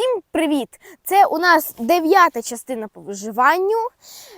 Всім привіт! Це у нас дев'ята частина по виживанню.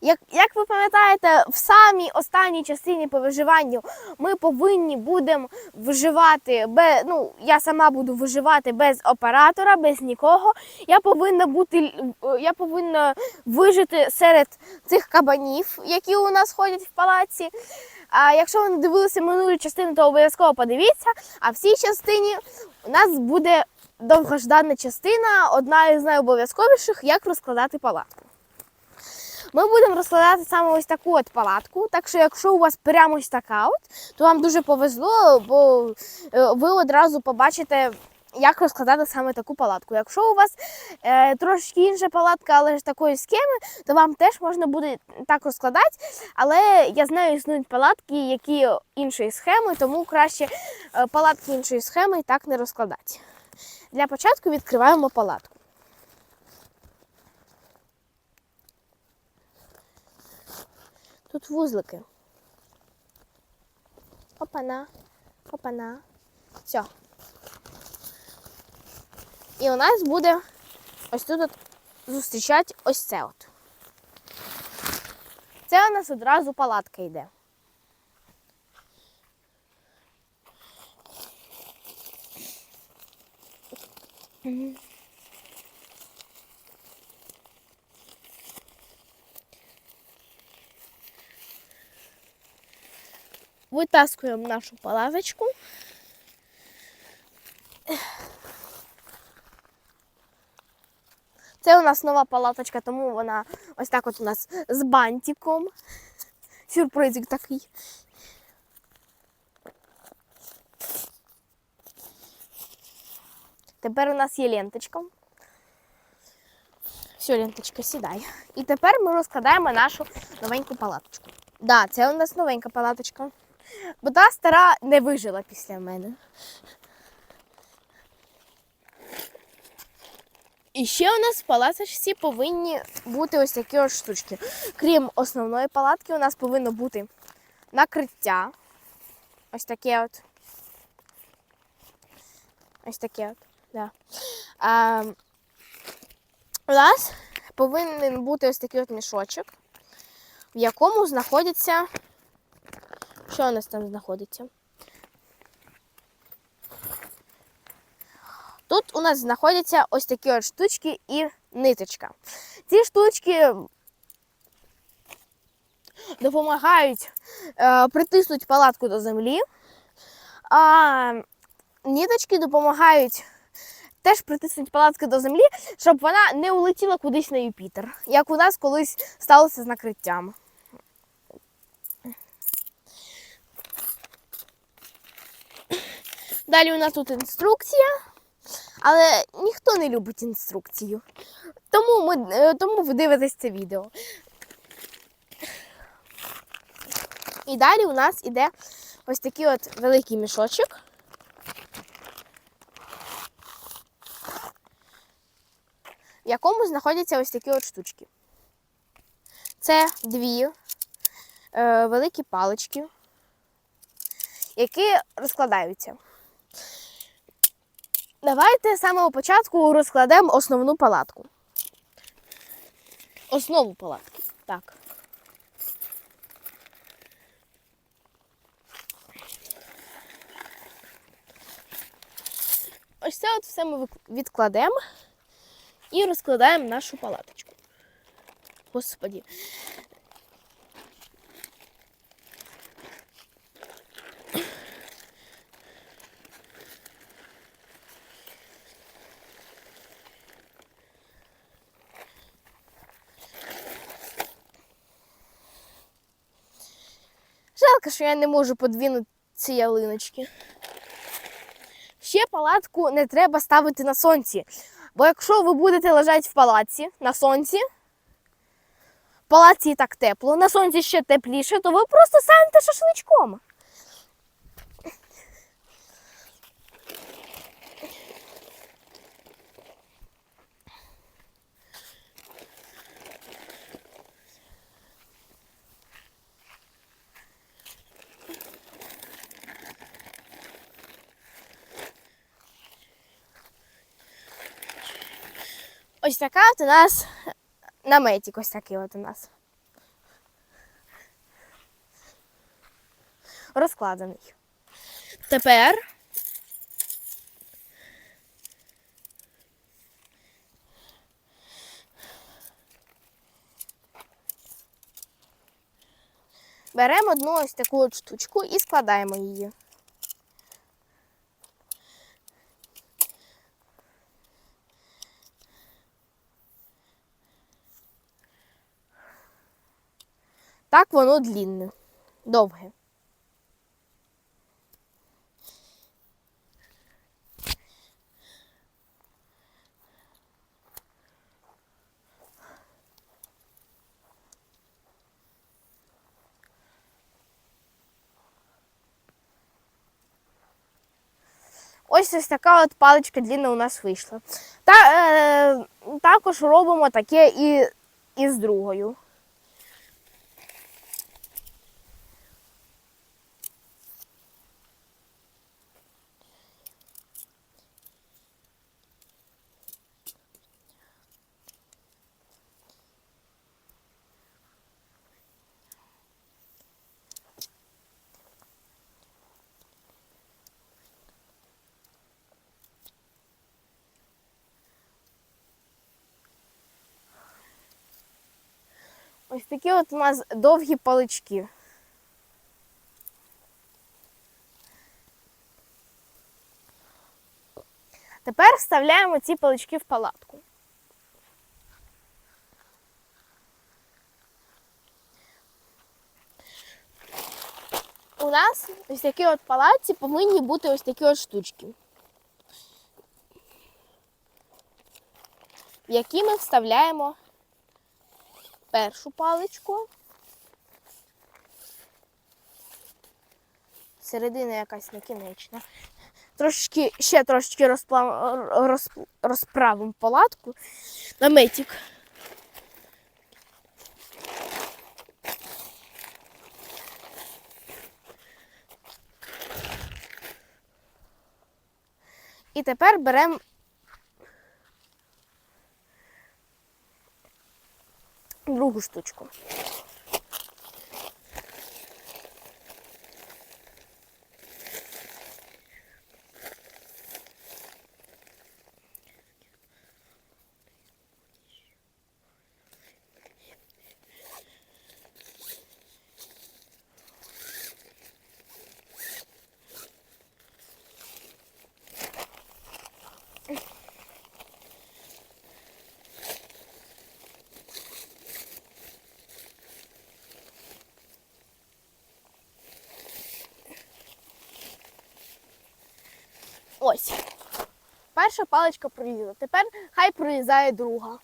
Як, як ви пам'ятаєте, в самій останній частині по виживанню ми повинні будемо виживати без, ну, я сама буду виживати без оператора, без нікого. Я повинна бути, я повинна вижити серед цих кабанів, які у нас ходять в палаці. А якщо ви не дивилися минулу частину, то обов'язково подивіться. А в цій частині у нас буде довгождана частина, одна із найобов'язковіших, як розкладати палатку. Ми будемо розкладати саме ось таку от палатку. Так що, якщо у вас прямо ось така, от, то вам дуже повезло, бо е, ви одразу побачите, як розкладати саме таку палатку. Якщо у вас е, трошки інша палатка, але ж такої схеми, то вам теж можна буде так розкладати. Але я знаю, існують палатки, які іншої схеми, тому краще е, палатки іншої схеми так не розкладати. Для початку відкриваємо палатку. Тут вузлики. Опана, опана. Все. І у нас буде ось тут от зустрічати ось це от. Це у нас одразу палатка йде. Витаскуємо нашу палаточку. Це у нас нова палаточка, тому вона ось так от у нас з бантиком. Сюрпризик такий. Тепер у нас є ленточка. Все, ленточка, сідай. І тепер ми розкладаємо нашу новеньку палаточку. Да, це у нас новенька палаточка. Бо та стара не вижила після мене. І ще у нас в палаточці повинні бути ось такі ось штучки. Крім основної палатки, у нас повинно бути накриття. Ось таке от. Ось таке от. Да. А, у нас повинен бути ось такий от мішочок, в якому знаходиться. Що у нас там знаходиться? Тут у нас знаходяться ось такі от штучки і ниточка. Ці штучки допомагають е, притиснути палатку до землі, а ниточки допомагають теж притиснути палатку до землі, щоб вона не улетіла кудись на Юпітер, як у нас колись сталося з накриттям. Далі у нас тут інструкція, але ніхто не любить інструкцію. Тому, ми, е, тому ви дивитесь це відео. І далі у нас іде ось такий от великий мішочок. В якому знаходяться ось такі от штучки. Це дві е, великі палички, які розкладаються. Давайте з самого початку розкладемо основну палатку. Основу палатки. Так. Ось це от все ми відкладемо і розкладаємо нашу палаточку. Господі. Жалко, що я не можу подвинути ці ялиночки. Ще палатку не треба ставити на сонці. Бо якщо ви будете лежати в палаці на сонці, в палаці так тепло, на сонці ще тепліше, то ви просто станете шашличком. Ось така от у нас наметик, ось такий от у нас. Розкладений. Тепер беремо одну ось таку от штучку і складаємо її. Так воно длінне, довге. Ось ось така от паличка длінна у нас вийшла. Та, е, також робимо таке і, і з другою. Ось такі от у нас довгі палички. Тепер вставляємо ці палички в палатку. У нас ось такі от палаці повинні бути ось такі от штучки, які ми вставляємо першу паличку. Середина якась некінечна. Трошечки, ще трошечки розпла... роз... розправимо палатку. Наметик. І тепер беремо штучку. Ось. Перша паличка пролізла. Тепер хай пролізає друга.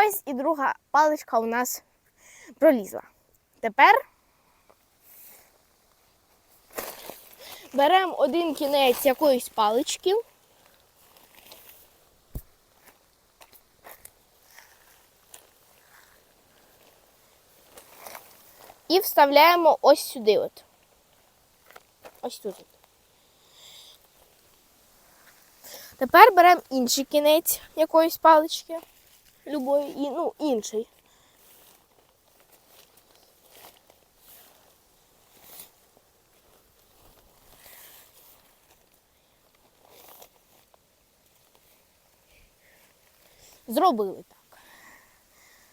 Ось і друга паличка у нас пролізла. Тепер беремо один кінець якоїсь палички. І вставляємо ось сюди. От. Ось тут. Тепер беремо інший кінець якоїсь палички. Любої, ну, інший. Зробили так.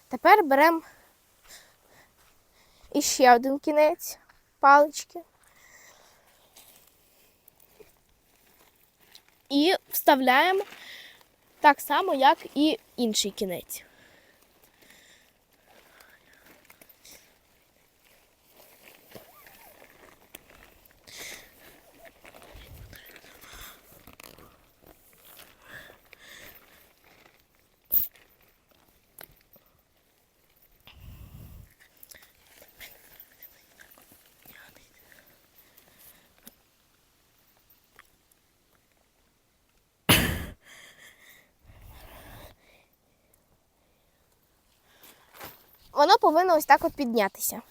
Тепер беремо іще один кінець палички. І вставляємо так само, як і інший кінець. Воно повинно ось так от піднятися.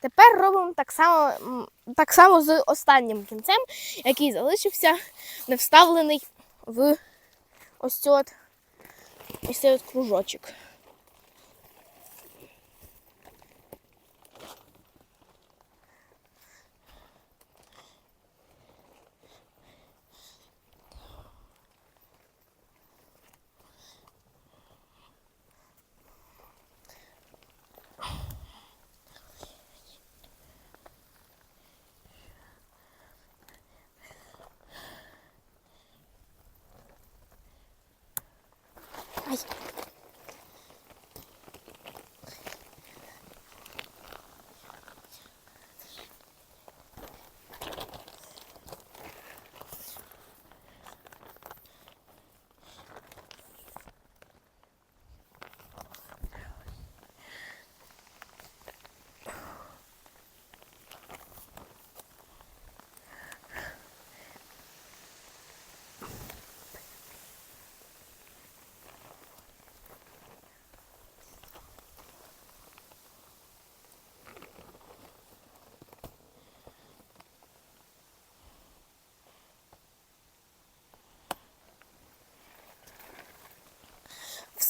Тепер робимо так само, так само з останнім кінцем, який залишився не вставлений в ось цей от, ось цей от кружочок. Ай.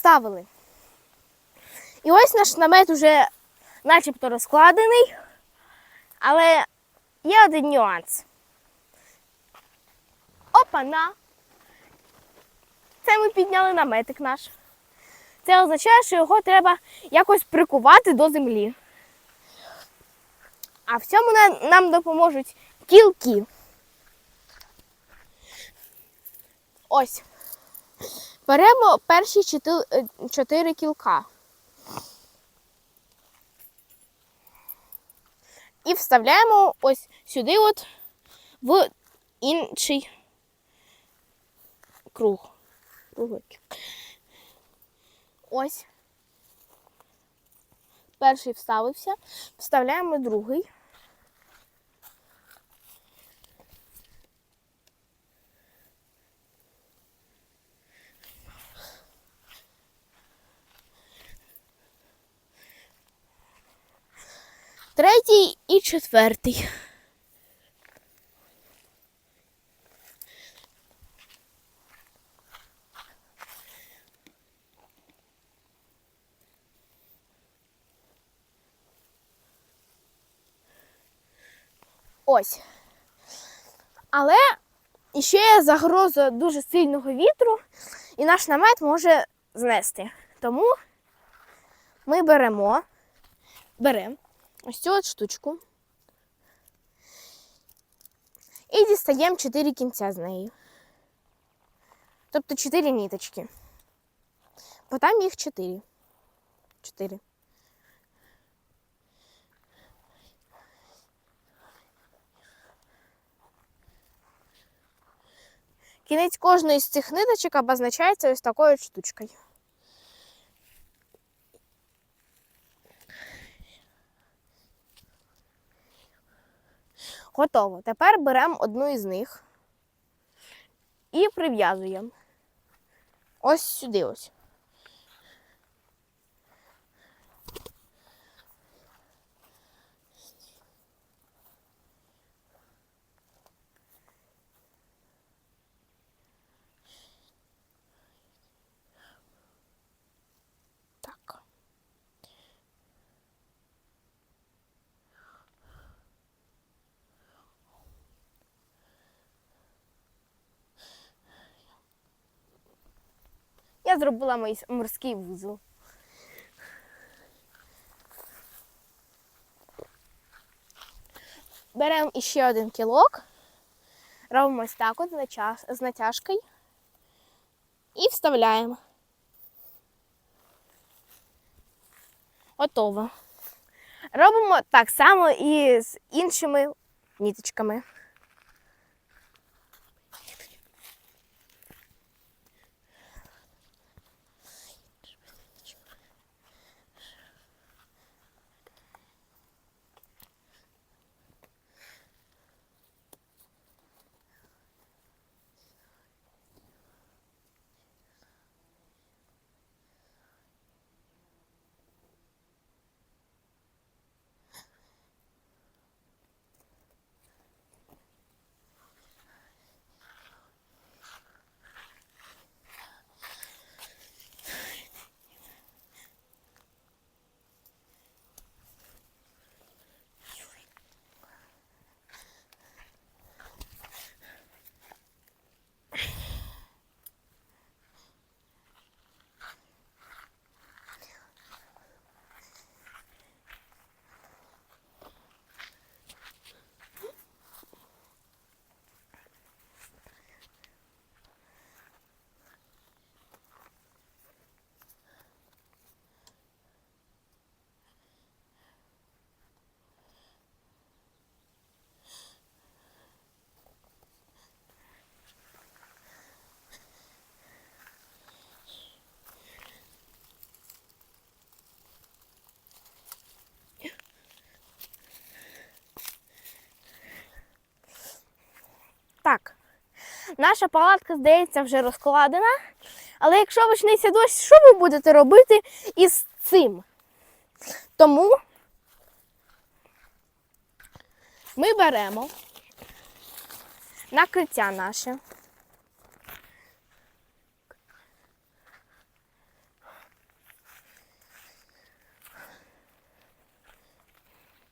Вставили. І ось наш намет уже начебто розкладений, але є один нюанс. Опана! Це ми підняли наметик наш. Це означає, що його треба якось прикувати до землі. А в цьому нам допоможуть кілки. Ось. Беремо перші чотири, е, кілка. І вставляємо ось сюди, от в інший круг. Ось. Перший вставився. Вставляємо другий. Третій і четвертий. Ось. Але ще є загроза дуже сильного вітру, і наш намет може знести. Тому ми беремо, беремо ось цю от штучку і дістаємо 4 кінця з неї. Тобто 4 ніточки. Бо там їх 4. 4. Кінець кожної з цих ниточок обозначається ось такою штучкою. Готово. Тепер беремо одну із них і прив'язуємо. Ось сюди ось. Так. Я зробила мій морський вузол. Беремо іще один кілок, робимо ось так от з натяжкою і вставляємо. Готово. Робимо так само і з іншими ніточками. Так. Наша палатка, здається, вже розкладена. Але якщо почнеться дощ, що ви будете робити із цим? Тому ми беремо накриття наше.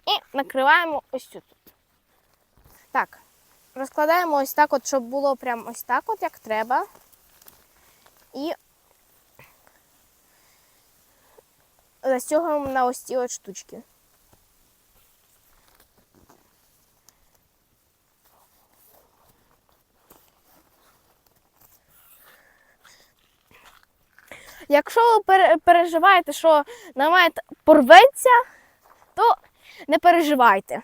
І накриваємо ось тут. Так, розкладаємо ось так, от, щоб було прям ось так, от, як треба. І застягуємо на ось ці от штучки. Якщо ви пере- переживаєте, що намет порветься, то не переживайте.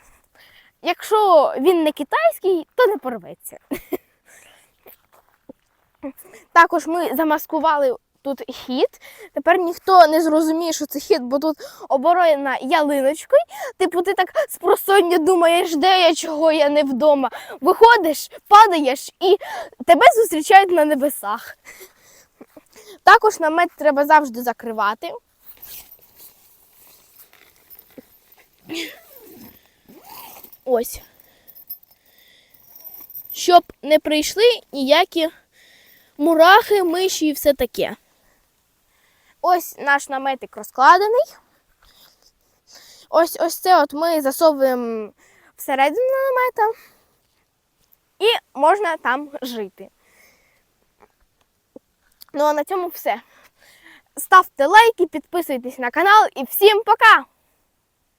Якщо він не китайський, то не порветься. Також ми замаскували тут хід. Тепер ніхто не зрозуміє, що це хід, бо тут оборона ялиночкою. Типу, ти так спросоння думаєш, де я, чого я не вдома. Виходиш, падаєш і тебе зустрічають на небесах. Також намет треба завжди закривати. Ось. Щоб не прийшли ніякі мурахи, миші і все таке. Ось наш наметик розкладений. Ось ось це от ми засовуємо всередину намета і можна там жити. Ну а на цьому все. Ставте лайки, підписуйтесь на канал і всім пока!